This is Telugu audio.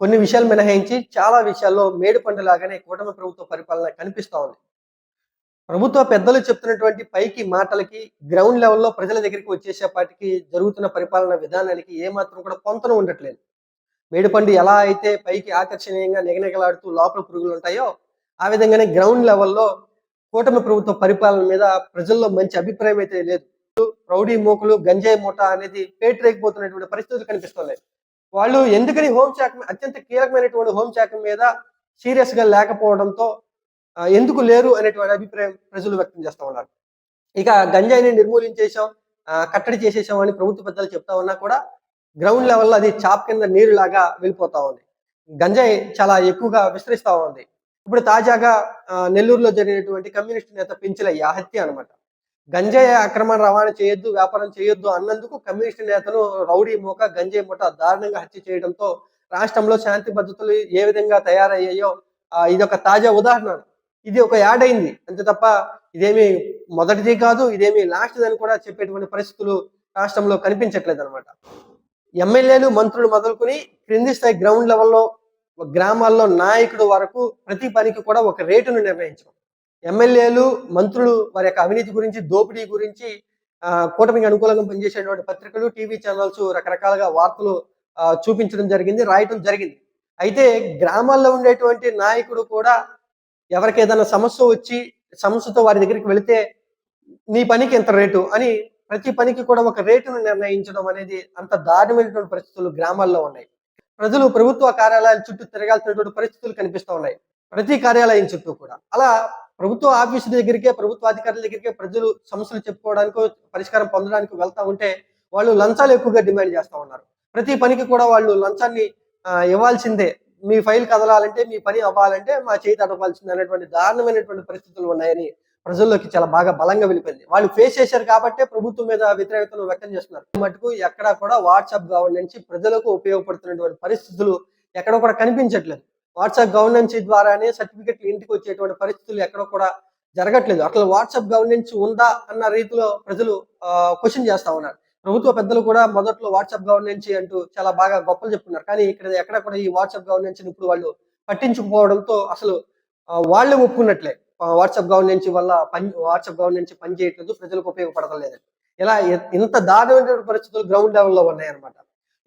కొన్ని విషయాలు మినహాయించి చాలా విషయాల్లో మేడిపండు లాగానే కూటమి ప్రభుత్వ పరిపాలన కనిపిస్తూ ఉంది. ప్రభుత్వ పెద్దలు చెప్తున్నటువంటి పైకి మాటలకి గ్రౌండ్ లెవెల్లో ప్రజల దగ్గరికి వచ్చేసేపాటికి జరుగుతున్న పరిపాలన విధానానికి ఏమాత్రం కూడా పొంతన ఉండట్లేదు. మేడిపండు ఎలా అయితే పైకి ఆకర్షణీయంగా నిగనిగలాడుతూ లోపల పురుగులు ఉంటాయో ఆ విధంగానే గ్రౌండ్ లెవెల్లో కూటమి ప్రభుత్వ పరిపాలన మీద ప్రజల్లో మంచి అభిప్రాయం అయితే లేదు. రౌడీ మోకులు గంజాయి మూట అనేది పేటరేకపోతున్నటువంటి పరిస్థితులు కనిపిస్తున్నాయి. వాళ్ళు ఎందుకని హోంశాఖ అత్యంత కీలకమైనటువంటి హోంశాఖ మీద సీరియస్గా లేకపోవడంతో ఎందుకు లేరు అనేటువంటి అభిప్రాయం ప్రజలు వ్యక్తం చేస్తా ఉన్నారు. ఇక గంజాయిని నిర్మూలించేసాం ఆ, కట్టడి చేసేసాం అని ప్రభుత్వ పెద్దలు చెప్తా ఉన్నా కూడా గ్రౌండ్ లెవెల్లో అది చాప్ కింద నీరు లాగా వెళ్ళిపోతా ఉంది. గంజాయి చాలా ఎక్కువగా విస్తరిస్తా ఉంది. ఇప్పుడు తాజాగా నెల్లూరులో జరిగినటువంటి కమ్యూనిస్ట్ నేత పెంచిలయ్య హత్య అన్నమాట. గంజాయి అక్రమ రవాణా చేయొద్దు వ్యాపారం చేయొద్దు అన్నందుకు కమ్యూనిస్ట్ నేతను రౌడీ మూక గంజాయి మూట దారుణంగా హత్య చేయడంతో రాష్ట్రంలో శాంతి భద్రతలు ఏ విధంగా తయారయ్యాయో ఇది ఒక తాజా ఉదాహరణ. ఇది ఒక యాడ్ అయింది. అంతే తప్ప ఇదేమి మొదటిది కాదు ఇదేమి లాస్ట్ అని కూడా చెప్పేటువంటి పరిస్థితులు రాష్ట్రంలో కనిపించట్లేదు అనమాట ఎమ్మెల్యేలు మంత్రులు మొదలుకొని క్రింది స్థాయి గ్రౌండ్ లెవెల్లో గ్రామాల్లో నాయకుడు వరకు ప్రతి పనికి కూడా ఒక రేటును నిర్ణయించడం. ఎమ్మెల్యేలు మంత్రులు వారి యొక్క అవినీతి గురించి దోపిడీ గురించి కూటమికి అనుకూలంగా పనిచేసేటువంటి పత్రికలు టీవీ ఛానల్స్ రకరకాలుగా వార్తలు చూపించడం జరిగింది రాయటం జరిగింది. అయితే గ్రామాల్లో ఉండేటువంటి నాయకుడు కూడా ఎవరికి ఏదైనా సమస్య వచ్చి సమస్యతో వారి దగ్గరికి వెళితే నీ పనికి ఎంత రేటు? అని ప్రతి పనికి కూడా ఒక రేటును నిర్ణయించడం అనేది అంత దారుణమైనటువంటి పరిస్థితులు గ్రామాల్లో ఉన్నాయి. ప్రజలు ప్రభుత్వ కార్యాలయాల చుట్టూ తిరగాల్సినటువంటి పరిస్థితులు కనిపిస్తూ ఉన్నాయి. ప్రతి కార్యాలయం చుట్టూ కూడా. అలా ప్రభుత్వ ఆఫీసు దగ్గరికే ప్రభుత్వ అధికారుల దగ్గరికే ప్రజలు సమస్యలు చెప్పుకోవడానికి పరిష్కారం పొందడానికి వెళ్తా ఉంటే వాళ్ళు లంచాలు ఎక్కువగా డిమాండ్ చేస్తూ ఉన్నారు. ప్రతి పనికి కూడా వాళ్ళు లంచాన్ని ఇవ్వాల్సిందే. మీ ఫైల్ కదలాలంటే మీ పని అవ్వాలంటే మా చేయి తడపాల్సిందే అనేటువంటి దారుణమైనటువంటి పరిస్థితులు ఉన్నాయని ప్రజల్లోకి చాలా బాగా బలంగా వెళ్ళిపోయింది. వాళ్ళు ఫేస్ చేశారు కాబట్టే ప్రభుత్వం మీద వ్యతిరేకతను వ్యక్తం చేస్తున్నారు. మటుకు ఎక్కడా కూడా వాట్సాప్ గవర్నెన్స్ ప్రజలకు ఉపయోగపడుతున్నటువంటి పరిస్థితులు ఎక్కడ కూడా కనిపించట్లేదు. వాట్సాప్ గవర్నెన్స్ ద్వారానే సర్టిఫికెట్లు ఇంటికి వచ్చేటువంటి పరిస్థితులు ఎక్కడ కూడా జరగట్లేదు. అసలు వాట్సాప్ గవర్నెన్స్ ఉందా అన్న రీతిలో ప్రజలు క్వశ్చన్ చేస్తా ఉన్నారు. ప్రభుత్వ పెద్దలు కూడా మొదట్లో వాట్సాప్ గవర్నెన్స్ అంటూ చాలా బాగా గొప్పలు చెప్తున్నారు కానీ ఇక్కడ ఎక్కడ కూడా ఈ వాట్సాప్ గవర్నెన్స్ ఇప్పుడు వాళ్ళు పట్టించుకోవడంతో అసలు వాళ్ళే ఒప్పుకున్నట్లే. వాట్సాప్ గవర్నెన్స్ వల్ల పని వాట్సాప్ గవర్నెన్స్ పని చేయట్లేదు ప్రజలకు ఉపయోగపడడం లేదు. ఇలా ఇంత దారుణమైన పరిస్థితులు గ్రౌండ్ లెవెల్లో ఉన్నాయన్నమాట.